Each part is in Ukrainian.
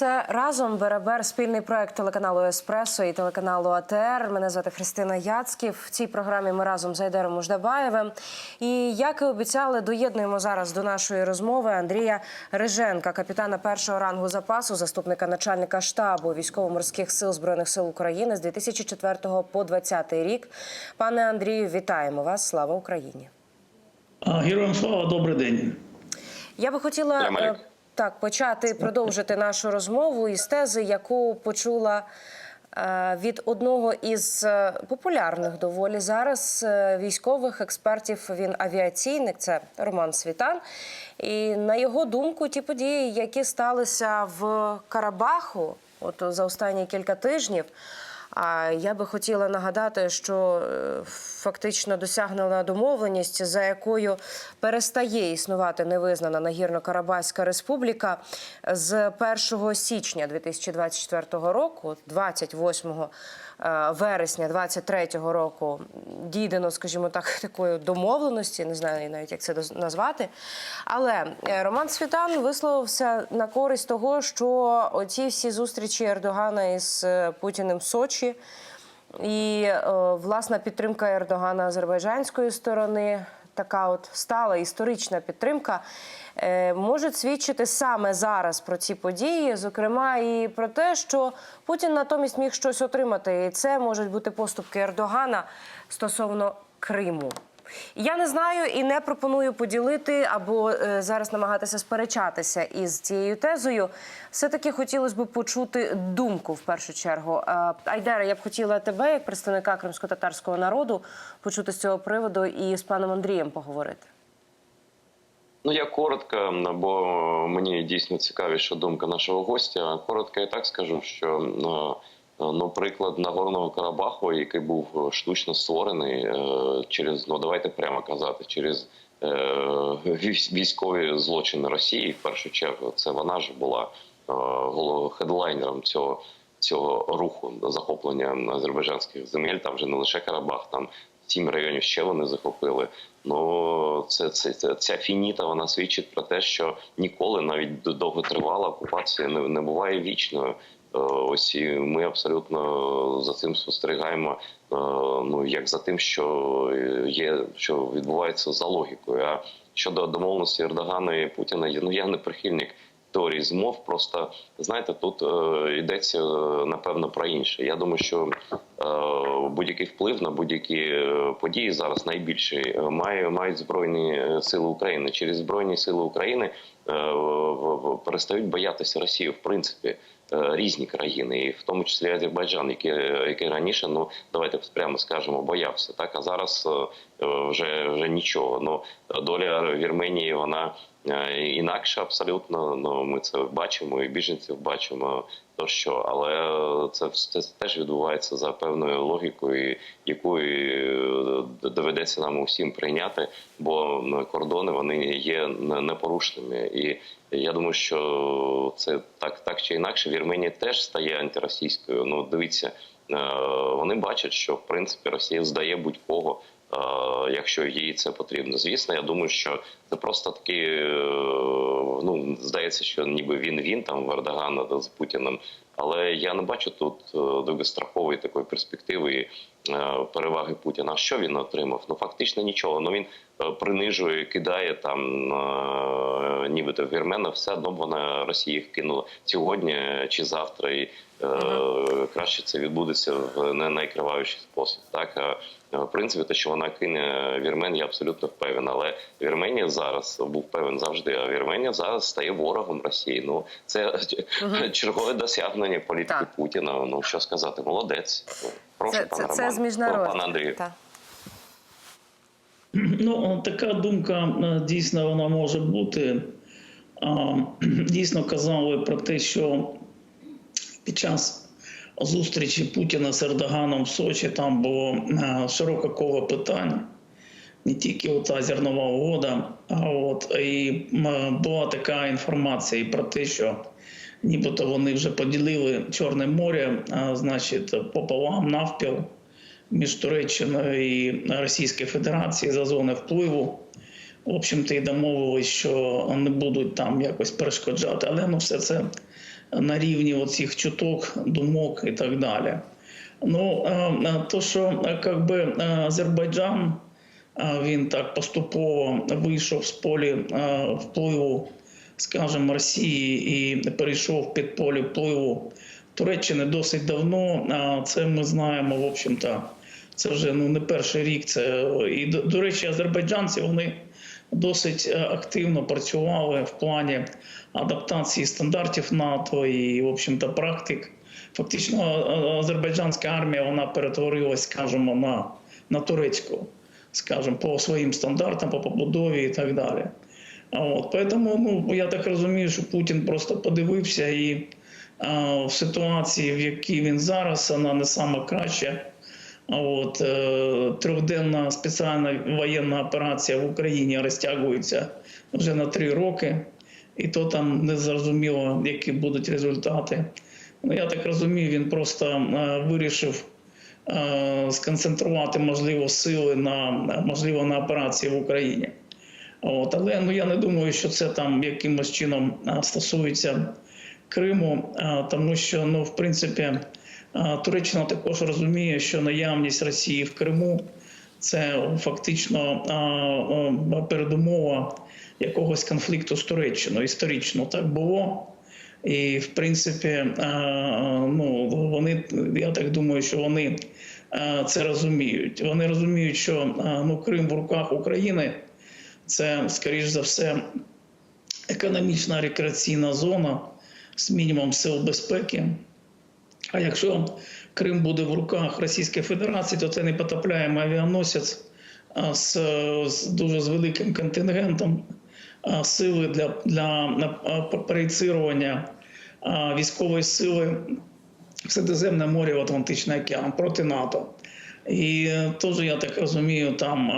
Це разом Беребер, спільний проект телеканалу Еспресо і телеканалу АТР. Мене звати Христина Яцьків. В цій програмі ми разом з Айдером Муждабаєвим. І як і обіцяли, доєднуємо зараз до нашої розмови Андрія Риженка, капітана першого рангу запасу, заступника начальника штабу військово-морських сил збройних сил України з 2004 по 2020 рік. Пане Андрію, вітаємо вас! Слава Україні! Героям слава, добрий день. Я би хотіла. Так почати продовжити нашу розмову із тези, яку почула е, від одного із е, популярних доволі зараз е, військових експертів. Він авіаційник, це Роман Світан. І на його думку, ті події, які сталися в Карабаху, от за останні кілька тижнів. А я би хотіла нагадати, що фактично досягнена домовленість, за якою перестає існувати невизнана Нагірно-Карабахська республіка з 1 січня 2024 року, 28 е, вересня 2023 року, дійдено, скажімо так, такої домовленості, не знаю навіть як це назвати. Але е, Роман Світан висловився на користь того, що оці всі зустрічі Ердогана із е, Путіним в Сочі. І е, власна підтримка Ердогана азербайджанської сторони, така от стала історична підтримка, можуть свідчити саме зараз про ці події, зокрема і про те, що Путін натомість міг щось отримати, і це можуть бути поступки Ердогана стосовно Криму. Я не знаю і не пропоную поділити або е, зараз намагатися сперечатися із цією тезою. Все-таки хотілося б почути думку в першу чергу. Е, Айдера, я б хотіла тебе, як представника кримсько-татарського народу, почути з цього приводу і з паном Андрієм поговорити. Ну я коротко, бо мені дійсно цікавіша думка нашого гостя. Коротко я так скажу, що е, ну, приклад Нагорного Карабаху, який був штучно створений е, через, ну давайте прямо казати, через е, військові злочини Росії. В першу чергу, це вона ж була е, хедлайнером цього. Цього руху захоплення азербайджанських земель там вже не лише Карабах, там сім районів ще вони захопили. Ну це, це ця фініта вона свідчить про те, що ніколи навіть довготривала окупація не, не буває вічною. Е, Ось і ми абсолютно за цим спостерігаємо. е, Ну як за тим, що є, що відбувається за логікою. А щодо домовленості Ердогана і Путіна, ну я не прихильник теорії змов. Просто знаєте, тут е, йдеться е, напевно про інше. Я думаю, що е, будь-який вплив на будь-які події зараз найбільший е, має мають збройні сили України. Через збройні сили України е, перестають боятися Росії, в принципі. Е, Різні країни, і в тому числі Азербайджан, який, який раніше, ну давайте прямо скажемо, боявся. Так а зараз е, е, вже вже нічого. Ну доля Вірменії вона е, інакша абсолютно. Ну ми це бачимо, і біженців бачимо. То але це, це теж відбувається за певною логікою, яку е, доведеться нам усім прийняти, бо кордони вони є непорушними. І я думаю, що це так, так чи інакше, Вірменія теж стає антиросійською. Ну дивіться, е, вони бачать, що в принципі Росія здає будь-кого. Е, Якщо їй це потрібно, звісно, я думаю, що це просто такі. е, Ну здається, що ніби він він там в Ердогана з Путіним, але я не бачу тут е, довгострокової такої перспективи переваги Путіна. Що він отримав? Ну фактично нічого. Ну він принижує, кидає там нібито вірмена, все одно вона Росія їх кинула сьогодні чи завтра. І е, краще це відбудеться в не найкриваючий спосіб. Так а в принципі, те, що вона кине Вірмен, я абсолютно впевнений. Але Вірменія зараз був певен завжди. А Вірменія зараз стає ворогом Росії. Ну це чергове досягнення політики Так. Путіна. Ну що сказати, молодець. Прошу Це, пане це, це з міжнародних. Пане Андрію. Так. Ну, така думка е, дійсно вона може бути. Дійсно казали про те, що під час зустрічі Путіна з Ердоганом в Сочі там було е, широке коло питань. Не тільки ота зернова угода, а от і була така інформація про те, що нібито вони вже поділили Чорне море, а, значить, пополам навпіл. між Туреччиною і Російською Федерацією за зони впливу. В общем-то, і домовились, що не будуть там якось перешкоджати, але ну все це на рівні оцих чуток, думок і так далі. Ну, е, е, то, що е, как би, е, Азербайджан він так поступово вийшов з полі впливу, скажімо, Росії і перейшов під полі впливу Туреччини досить давно. Це ми знаємо, в общем-то, це вже ну не перший рік. Це і до, речі, азербайджанці вони досить активно працювали в плані адаптації стандартів НАТО і, в общем-то, практик. Фактично, азербайджанська армія вона перетворилась, скажімо, на, на турецьку, скажімо, по своїм стандартам, по побудові і так далі. А От, поэтому, ну, я так розумію, що Путін просто подивився і а, в ситуації, в якій він зараз, вона не сама краща. А От, е, трьохденна спеціальна воєнна операція в Україні розтягується вже на три роки, і то там не зрозуміло, які будуть результати. Ну, я так розумію, він просто е, вирішив е, сконцентрувати можливо сили на можливо на операції в Україні. От, але ну я не думаю, що це там якимось чином а, стосується Криму, тому що ну в принципі Туреччина також розуміє, що наявність Росії в Криму це фактично передумова якогось конфлікту з Туреччиною. Історично так було. І в принципі, ну вони я так думаю, що вони це розуміють. Вони розуміють, що ну Крим в руках України це, скоріш за все, економічна рекреаційна зона з мінімум сил безпеки. А якщо Крим буде в руках Російської Федерації, то це не потопляємо авіаносець з, з дуже з великим контингентом сили для, для а, проєцирування військової сили в Середземне море в Атлантичний океан проти НАТО. І е, теж я так розумію, там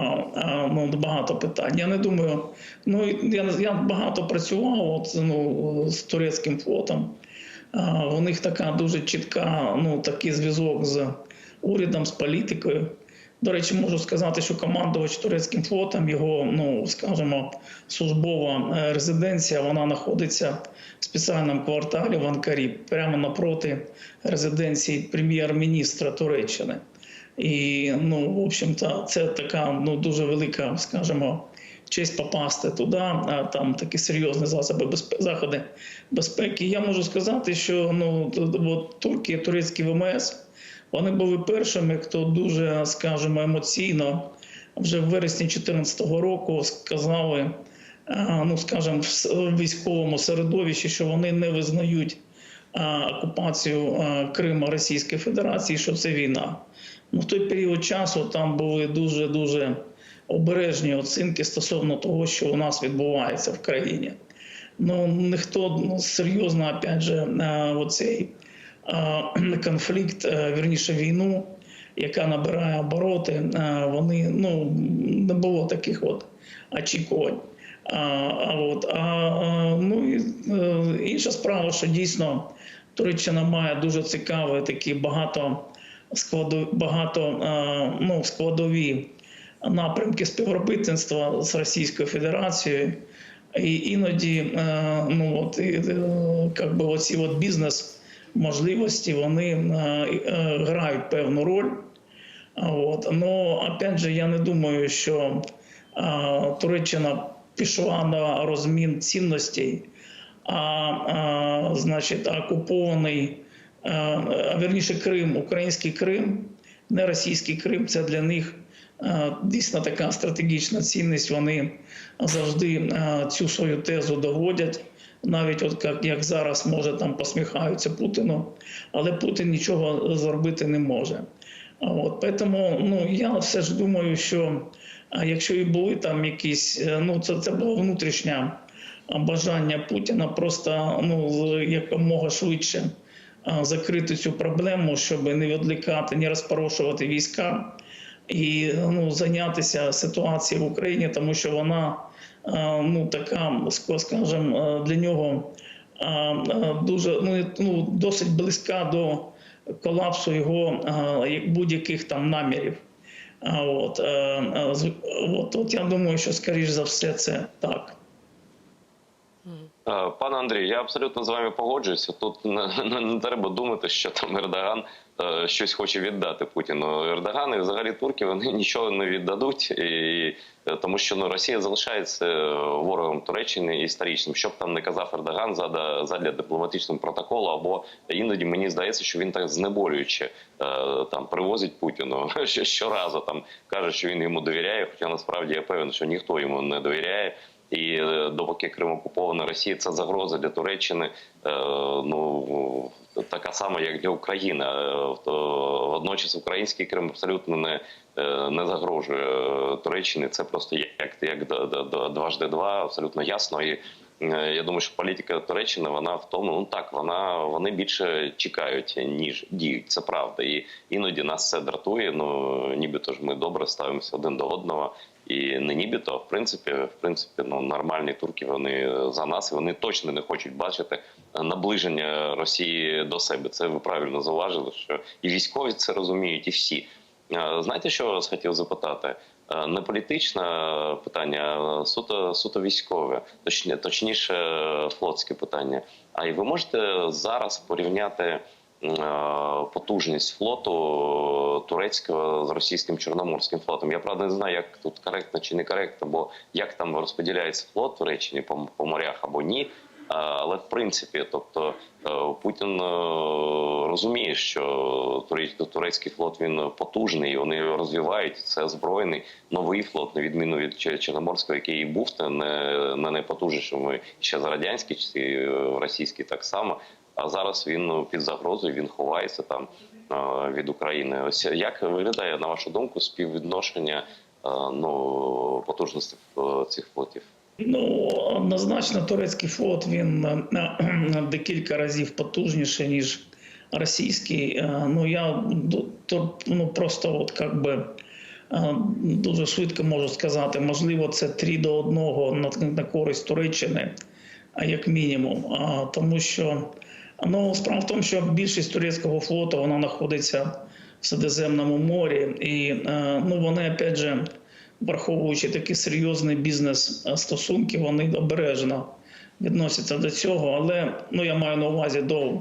ну, багато питань. Я не думаю, ну я, я багато працював от, ну, з турецьким флотом. У них така дуже чітка, ну такий зв'язок з урядом, з політикою. До речі, можу сказати, що командувач турецьким флотом, його, ну скажімо, службова е, резиденція, вона знаходиться в спеціальному кварталі в Анкарі, прямо напроти резиденції прем'єр-міністра Туреччини. І ну, в общем-то, це така ну дуже велика, скажімо, честь попасти туди. А там такі серйозні засоби безпе... заходи безпеки. Я можу сказати, що ну от Турки, турецькі ВМС, вони були першими, хто дуже, скажімо, емоційно вже в вересні 2014 року сказали, ну скажімо, в військовому середовищі, що вони не визнають окупацію Криму Російської Федерації, що це війна. Ну, в той період часу там були дуже дуже обережні оцінки стосовно того, що у нас відбувається в країні. Ну ніхто ну, серйозно, опять же, е, оцей е, конфлікт, е, вірніше війну, яка набирає обороти, е, вони ну не було таких от очікувань. А, а от а, ну і е, інша справа, що дійсно Туреччина має дуже цікаві такі багато складу багато е, ну, складові напрямки співробітництва з Російською Федерацією. І іноді е, ну, от, і, е, би оці от бізнес можливості вони е, е, грають певну роль. От. Но опять же, я не думаю, що е, Туреччина пішла на розмін цінностей, а, а значить, окупований, а, вірніше Крим, український Крим, не російський Крим, це для них дійсно така стратегічна цінність. Вони завжди цю свою тезу доводять. Навіть от як, як зараз може там посміхаються Путіну, але Путін нічого зробити не може. От тому ну я все ж думаю, що якщо і були там якісь, е, ну це це було внутрішнє бажання Путіна просто ну якомога швидше закрити цю проблему, щоб не відлікати, не розпорошувати війська і ну зайнятися ситуацією в Україні, тому що вона ну така, ск- скажімо, для нього а, дуже ну, ну досить близька до колапсу його як будь-яких там намірів. От, е, е, от, от я думаю, що скоріш за все це так. Е, Пане Андрію, я абсолютно з вами погоджуюся. Тут не, не, не треба думати, що там Ердоган е, щось хоче віддати Путіну. Ердоган і взагалі турки вони нічого не віддадуть, і, е, тому що ну, Росія залишається е, ворогом Туреччини історичним. Що б там не казав Ердоган задля, дипломатичного протоколу, або іноді мені здається, що він так знеболююче е, там привозить Путіну що- щоразу. Там каже, що він йому довіряє, хоча насправді я певен, що ніхто йому не довіряє. І е, допоки Крим окупована Росія, це загроза для Туреччини. е, Ну така сама, як для України. Е, Водночас український Крим абсолютно не, е, не загрожує е, Туреччині. Це просто як, як дважди два, абсолютно ясно. І я думаю, що політика Туреччини вона в тому, ну так вона вони більше чекають ніж діють. Це правда, і іноді нас це дратує. Ну нібито ж ми добре ставимося один до одного. І не нібито, в принципі, в принципі, ну нормальні турки вони за нас. і Вони точно не хочуть бачити наближення Росії до себе. Це ви правильно зауважили, що і військові це розуміють, і всі. Знаєте, що я вас хотів запитати? Не політичне питання, а суто суто військове, точні, точніше, флотське питання. А і ви можете зараз порівняти потужність флоту турецького з російським чорноморським флотом. Я правда не знаю, як тут коректно чи не коректно, бо як там розподіляється флот в Туреччині по, по морях або ні. Але в принципі, тобто е, Путін е, розуміє, що туре- турецький флот він потужний, вони його розвивають. Це озброєний новий флот, на відміну від Чор- Чорноморського, який і був не, не найпотужнішим ще за радянський чи е, російський так само. А зараз він ну, під загрозою, він ховається там е, від України. Ось як виглядає на вашу думку співвідношення е, ну потужності е, цих флотів? Ну однозначно, турецький флот він е, декілька разів потужніший ніж російський. Е, Ну я ну, просто от як би е, дуже швидко можу сказати, можливо, це 3 до 1 на, користь Туреччини, як мінімум. Тому що ну, справа в тому, що більшість турецького флоту вона знаходиться в Середземному морі, і е, ну, вони опять же враховуючи такі серйозні бізнес стосунки, вони обережно відносяться до цього. Але ну я маю на увазі до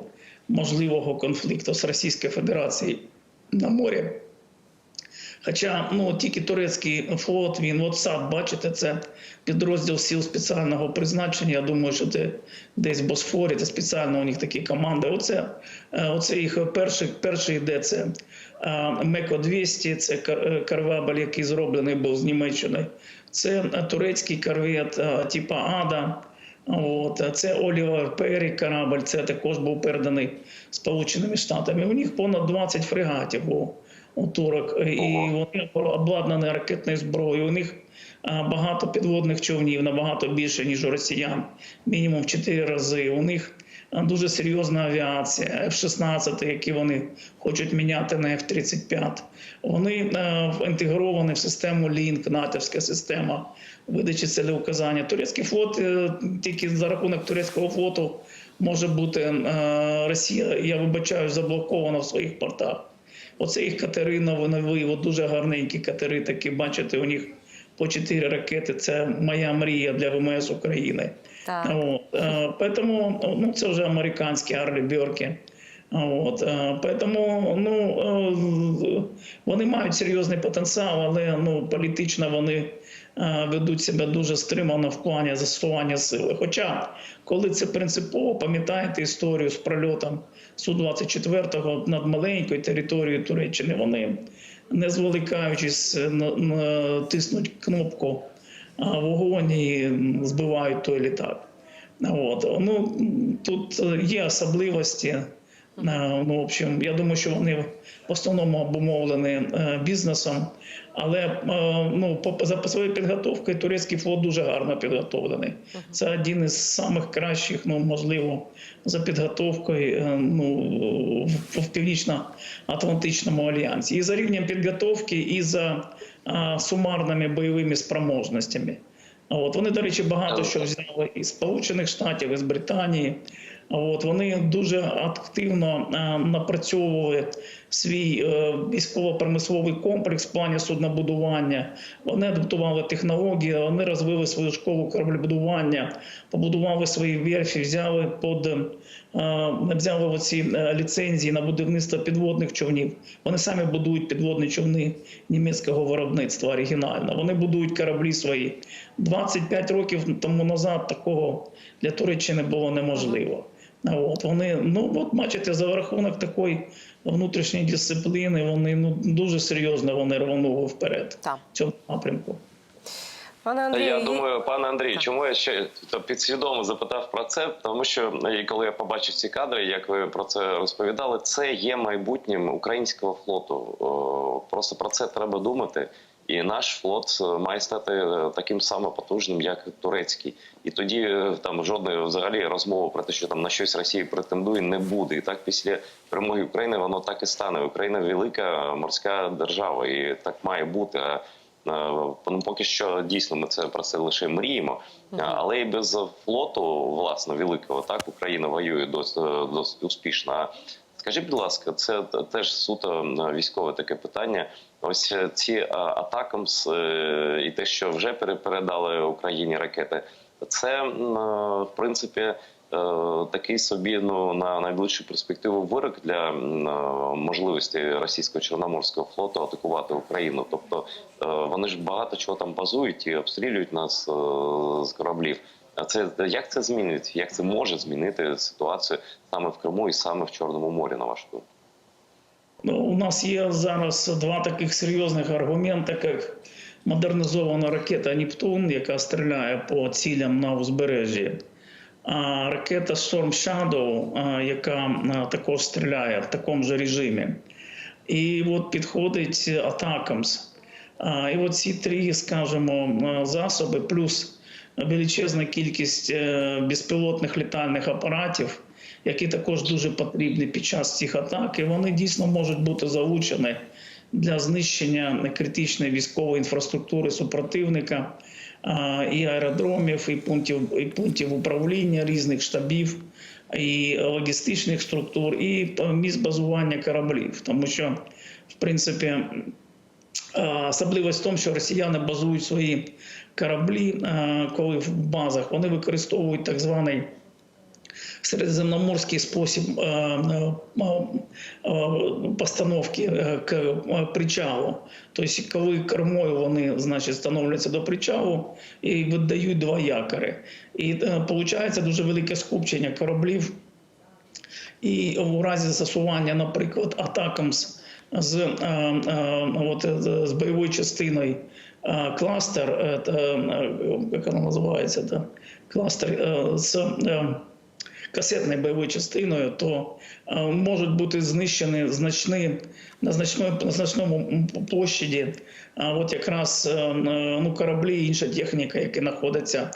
можливого конфлікту з Російською Федерацією на морі. Хоча ну тільки турецький флот, він САД, бачите, це підрозділ сил спеціального призначення. Я думаю, що це десь в Босфорі, це спеціально у них такі команди. Оце, е, оце їх перший, перший йде це е, Меко 200, це е, карвабель, який зроблений був з Німеччини. Це турецький корвет типу Ада. От це Олівер Перрі корабль. Це також був переданий Сполученими Штатами. У них понад 20 фрегатів у турок, і вони обладнані ракетною зброєю. У них багато підводних човнів, набагато більше ніж у росіян, мінімум в 4 рази. У них дуже серйозна авіація, F-16, які вони хочуть міняти на F-35. Вони інтегровані в систему Лінк, натівська система видачі целеуказання. Турецький флот е, тільки за рахунок турецького флоту може бути Росія, я вибачаю, заблокована в своїх портах. Оце їх катери нові, от дуже гарненькі катери, такі бачите, у них по чотири ракети. Це моя мрія для ВМС України. Так. От, е, поэтому, ну, це вже американські Арлі Бьорки. От, е, поэтому, ну, е, вони мають серйозний потенціал, але ну, політично вони ведуть себе дуже стримано в плані застосування сили. Хоча, коли це принципово, пам'ятаєте історію з прольотом Су-24 над маленькою територією Туреччини, вони, не зволікаючись, тиснуть кнопку вогонь і збивають той літак. От. Ну, тут є особливості. Е, Ну, в общем, я думаю, що вони в основному обумовлені е, бізнесом. Але е, ну, за своєю підготовкою турецький флот дуже гарно підготовлений. Це один із самих кращих, ну, можливо, за підготовкою е, ну, в, в Північно-Атлантичному альянсі. І за рівнем підготовки, і за е, сумарними бойовими спроможностями. От вони, до речі, багато що взяли із Сполучених Штатів, із Британії. От вони дуже активно е, напрацьовували свій е, військово-промисловий комплекс в плані суднобудування. Вони адаптували технології, вони розвили свою школу кораблебудування, побудували свої верфі, взяли под е, взяли оці е, ліцензії на будівництво підводних човнів. Вони самі будують підводні човни німецького виробництва оригінально. Вони будують кораблі свої. 25 років тому назад такого для Туреччини було неможливо. От вони, ну от бачите, за рахунок такої внутрішньої дисципліни, вони ну дуже серйозно вони рванули вперед Так. в цьому напрямку. Пане Андрію, Я думаю, пане Андрій, чому я ще підсвідомо запитав про це? Тому що е, коли я побачив ці кадри, як ви про це розповідали, це є майбутнім українського флоту. Просто про це треба думати. І наш флот е, має стати е, таким само потужним, як турецький. І тоді там жодної взагалі розмови про те, що там на щось Росія претендує, не буде. І так після перемоги України воно так і стане. Україна велика морська держава, і так має бути. Е, Ну, поки що дійсно ми це про це лише мріємо, але і без флоту, власне, великого так Україна воює досить, досить успішно. Скажіть, будь ласка, це теж суто е, військове таке питання. Ось е, ці е, атакамс е, і те, що вже пере- передали Україні ракети, це е, в принципі. Е, Такий собі ну на найближчу перспективу вирок для е, можливості російського чорноморського флоту атакувати Україну. Тобто е, вони ж багато чого там базують і обстрілюють нас з кораблів. А це як це змінить? Як це може змінити ситуацію саме в Криму і саме в Чорному морі? На вашу думку? Ну, у нас є зараз два таких серйозних аргументи, як модернізована ракета Нептун, яка стріляє по цілям на узбережжі. Ракета Storm Shadow, яка також стріляє в такому ж режимі. І от підходить Атакамс. І от ці три, скажімо, засоби, плюс величезна кількість е, безпілотних літальних апаратів, які також дуже потрібні під час цих атак, і вони дійсно можуть бути залучені для знищення критичної військової інфраструктури супротивника і аеродромів, і пунктів, і пунктів управління різних штабів, і логістичних структур, і е, місць базування кораблів, тому що в принципі. Особливість в тому, що росіяни базують свої кораблі, е, коли в базах вони використовують так званий середземноморський спосіб е, е, е, постановки е, к е, причалу. Тобто, коли кормою вони значить, становляться до причалу і видають два якори. І виходить дуже велике скупчення кораблів. І у разі застосування, наприклад, атакам з, з, е, е, е, з бойовою частиною е, кластер, е, е, як вона називається, кластер е, з е, касетною бойовою частиною, то е, можуть бути знищені значні, на, значному, на значному площаді а от якраз е, е, ну, кораблі і інша техніка, які знаходяться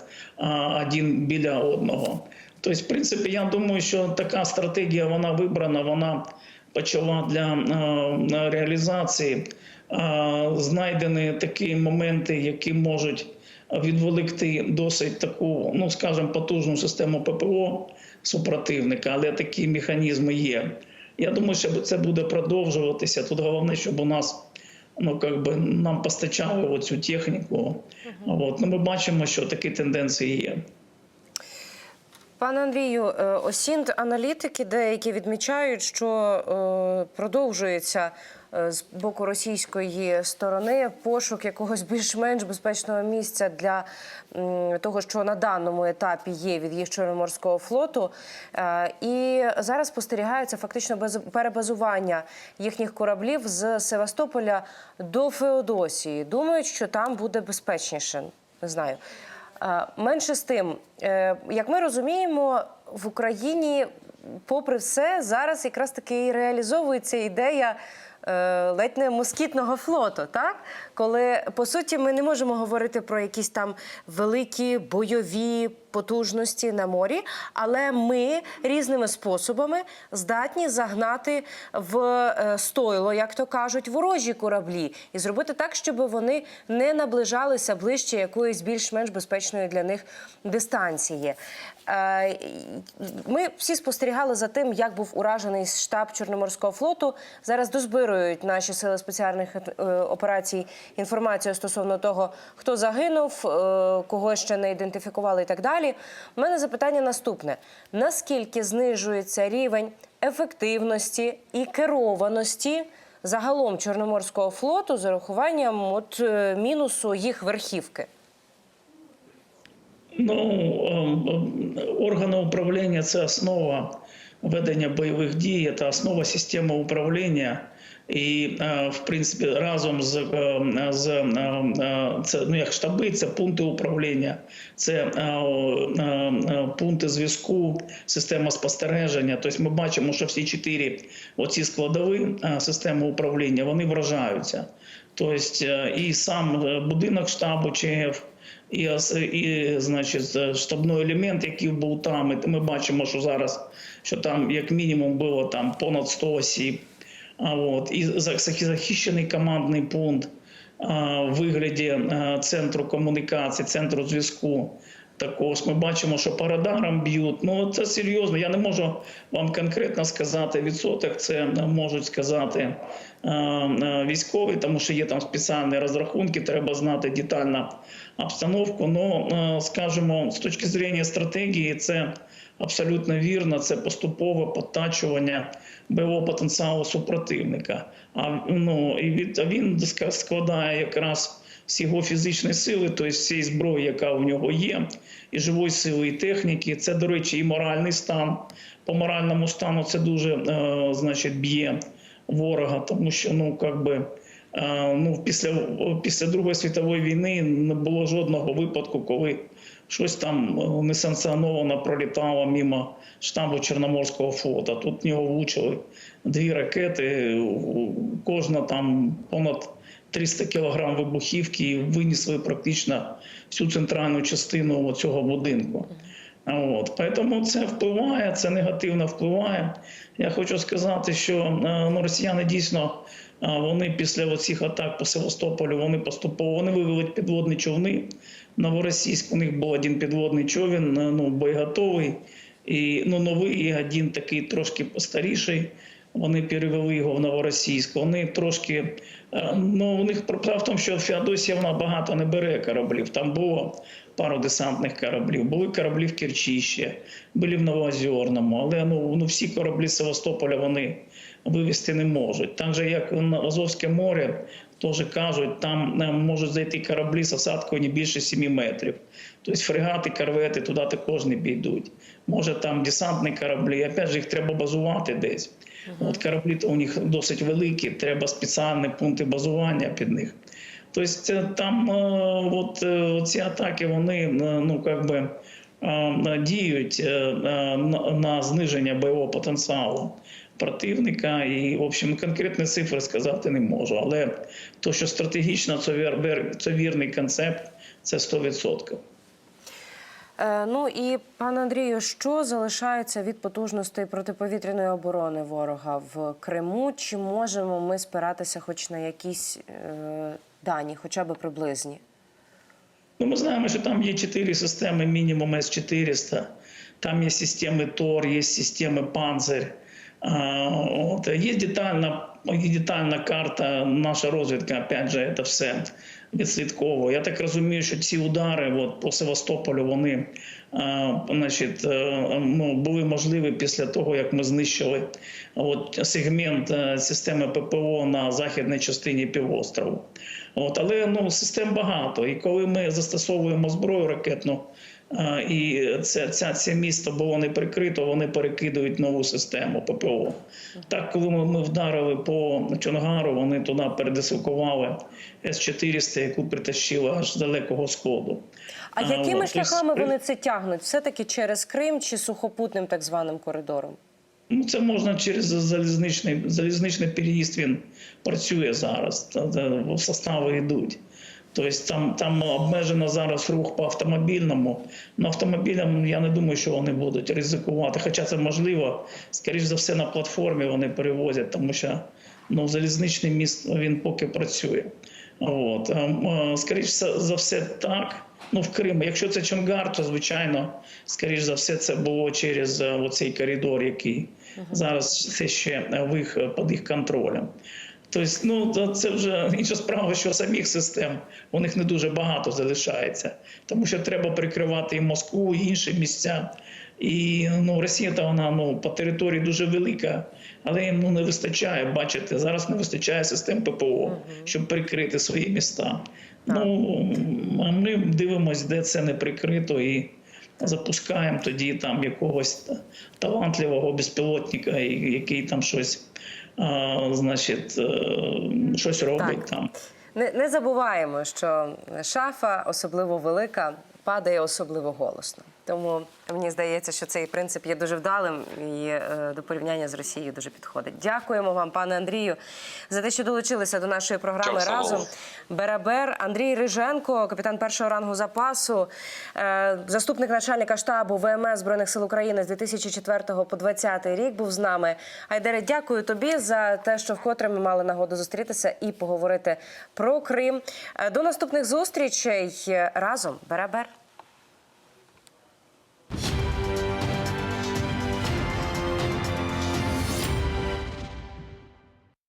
один біля одного. Тобто, в принципі, я думаю, що така стратегія вона вибрана, вона почала для е, реалізації. Е, Знайдені такі моменти, які можуть відволікти досить таку, ну скажімо, потужну систему ППО супротивника, але такі механізми є. Я думаю, що це буде продовжуватися. Тут головне, щоб у нас ну, как би, нам постачали оцю техніку. От. Ну, ми бачимо, що такі тенденції є. Пане Андрію, е, осінт аналітики деякі відмічають, що е, продовжується з боку російської сторони пошук якогось більш-менш безпечного місця для того, що на даному етапі є від їх Чорноморського флоту. Е, І зараз спостерігається фактично перебазування їхніх кораблів з Севастополя до Феодосії. Думають, що там буде безпечніше. Не знаю. Е, Менше з тим, е, як ми розуміємо, в Україні, попри все, зараз якраз таки і реалізовується ідея е, ледь не москітного флоту, так? Коли по суті ми не можемо говорити про якісь там великі бойові потужності на морі, але ми різними способами здатні загнати в е, стойло, як то кажуть, ворожі кораблі, і зробити так, щоб вони не наближалися ближче якоїсь більш-менш безпечної для них дистанції. Е, Ми всі спостерігали за тим, як був уражений штаб Чорноморського флоту. Зараз дозбирують наші сили спеціальних е, операцій інформацію стосовно того, хто загинув, е, кого ще не ідентифікували і так далі. У мене запитання наступне: наскільки знижується рівень ефективності і керованості? Загалом Чорноморського флоту з урахуванням от е, мінусу їх верхівки. Ну, ем, ем, органи управління це основа ведення бойових дій, це основа системи управління. І, е, в принципі, разом з, е, з е, це ну як штаби, це пункти управління, це пункти зв'язку, система спостереження. Тобто ми бачимо, що всі чотири оці складові системи управління вони вражаються. Тобто і сам будинок штабу ЧФ, і, і значить, е, штабний елемент, який був там. І ми бачимо, що зараз що там як мінімум було там понад 100 осіб. А от і захищений командний пункт в вигляді а, центру комунікації, центру зв'язку. Також ми бачимо, що по радарам б'ють. Ну це серйозно. Я не можу вам конкретно сказати відсоток. Це можуть сказати а, а, військові, тому що є там спеціальні розрахунки. Треба знати детально обстановку. Ну скажімо, з точки зрення стратегії, це абсолютно вірно. Це поступове підтачування бойового потенціалу супротивника. А ну і від він складає якраз з його фізичної сили, тобто всієї зброї, яка у нього є, і живої сили, і техніки. Це, до речі, і моральний стан. По моральному стану це дуже е, значить б'є ворога, тому що ну як би. е, Ну, після, після Другої світової війни не було жодного випадку, коли щось там е, несанкціоновано пролітало мимо штабу Чорноморського флоту. Тут в нього влучили дві ракети, кожна там понад 300 кілограм вибухівки і винесли практично всю центральну частину цього будинку. От. Поэтому це впливає, це негативно впливає. Я хочу сказати, що е, ну, росіяни дійсно е, вони після цих атак по Севастополю вони поступово вони вивели підводні човни. Новоросійськ у них був один підводний човен, е, ну, боєготовий. І ну, новий і один такий трошки старіший. Вони перевели його в Новоросійськ. Вони трошки е, ну у них в тому, що Феодосія вона багато не бере кораблів. Там було пару десантних кораблів, були кораблі в Керчі ще, були в Новоозерному, але ну, ну всі кораблі Севастополя вони вивезти не можуть. Так же, як на Азовське море, теж кажуть, там е, можуть зайти кораблі з осадкою не більше 7 метрів. Тобто фрегати, корвети туди також не підуть. Може там десантні кораблі, опять же, їх треба базувати десь. От кораблі то у них досить великі, треба спеціальні пункти базування під них. Тобто там е, от, е, ці атаки, вони е, ну, как би, діють на, зниження бойового потенціалу противника. І, в общем, конкретні цифри сказати не можу. Але то, що стратегічно це вірний концепт, це 100%. Е, ну і пане Андрію, що залишається від потужностей протиповітряної оборони ворога в Криму? Чи можемо ми спиратися хоч на якісь е, дані, хоча б приблизні? Ну, ми знаємо, що там є чотири системи, мінімум С-400. Там є системи ТОР, є системи От. Є детальна, детальна карта, наша розвідка, опять же, це все відслідковує. Я так розумію, що ці удари от, по Севастополю, вони а, значить, е, ну, були можливі після того, як ми знищили от, сегмент е, системи ППО на західній частині півострову. От, але ну, систем багато. І коли ми застосовуємо зброю ракетну, а, і це, це, це місто було не прикрито, вони перекидують нову систему ППО. Так, коли ми, ми вдарили по Чонгару, вони туди передислокували С-400, яку притащили аж з далекого сходу. А якими от, шляхами тобто, вони це тягнуть? Все таки через Крим чи сухопутним так званим коридором? Ну, це можна через залізничний, залізничний переїзд він працює зараз, та- состави йдуть. Тобто там, там обмежено зараз рух по автомобільному. На автомобілям я не думаю, що вони будуть ризикувати. Хоча це можливо, скоріш за все, на платформі вони перевозять, тому що ну, залізничний міст він поки працює. От. ем, е, Скоріш за все, так. Ну, в Криму. Якщо це Чонгар, то звичайно, скоріш за все, це було через е, оцей коридор, який зараз все ще е, в їх, під їх контролем. Тобто, ну це вже інша справа, що самих систем у них не дуже багато залишається, тому що треба прикривати і Москву, і інші місця. І ну, Росія та вона ну, по території дуже велика, але їм ну, не вистачає, бачите, зараз не вистачає систем ППО, щоб прикрити свої міста. Ну, а ми дивимося, де це не прикрито, і запускаємо тоді там якогось талантливого безпілотника, який там щось, а, значить, е, щось робить Так. там. Не, не забуваємо, що шафа, особливо велика, падає особливо голосно. Тому мені здається, що цей принцип є дуже вдалим і е, до порівняння з Росією дуже підходить. Дякуємо вам, пане Андрію, за те, що долучилися до нашої програми Чао, разом. салам. Берабер Андрій Риженко, капітан першого рангу запасу, е, заступник начальника штабу ВМС збройних сил України з 2004 по 2020 рік був з нами. Айдере, дякую тобі за те, що вкотре ми мали нагоду зустрітися і поговорити про Крим. Е, До наступних зустрічей разом. Берабер.